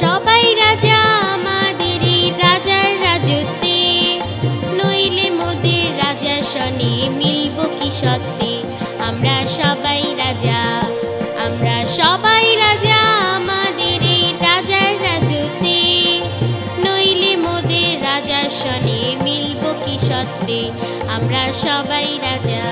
সবাই রাজা। সত্যে। আমরা সবাই রাজা, আমরা সবাই রাজা, আমাদের এই রাজার রাজুতে নইলে মোদের রাজার সনে মিলব কি সত্যি? আমরা সবাই রাজা।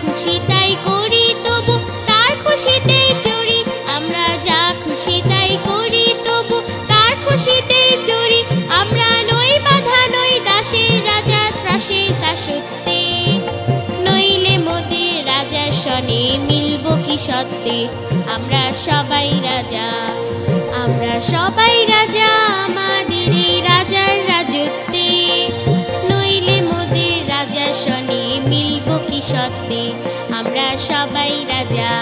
খুশি তাই করি, তবু তার চড়ি। আমরা যা খুশি তাই করি, তবু তার চড়ি। আমরা বাধা দাসের রাজা, ত্রাসের দাসত্বে। নইলে মোদের রাজার সনে মিলব কি সত্যে? আমরা সবাই রাজা, আমরা সবাই রাজা। কি আমরা সবাই রাজা।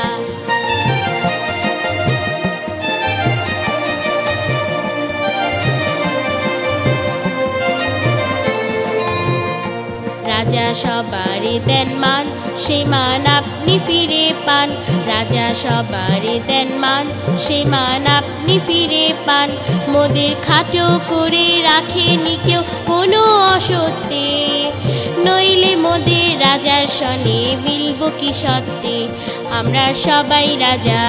রাজা সবারে দেন মান, সে মান আপনি ফিরে পান। রাজা সবারে দেন মান, সে মান আপনি ফিরে পান। মোদের খাটো করে রাখেনি কেউ কোনো অসত্যে। নইলে মোদের রাজার সনে মিলব কি সত্যে? আমরা সবাই রাজা।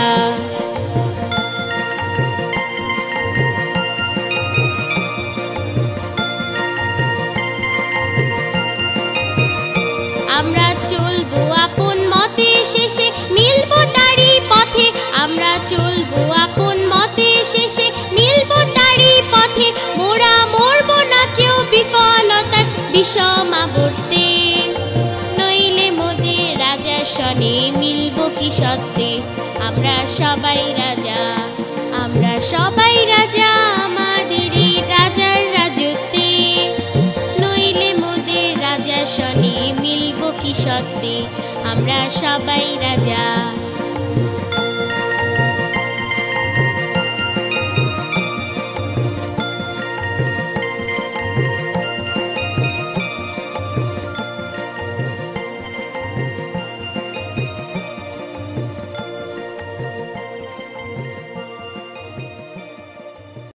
রাজার মিলব কি সত্যে? আমরা সবাই রাজা, আমরা সবাই রাজা, আমাদের রাজার রাজত্বে। নইলে মোদের রাজার সনে মিলব কি সত্যে? আমরা সবাই রাজা।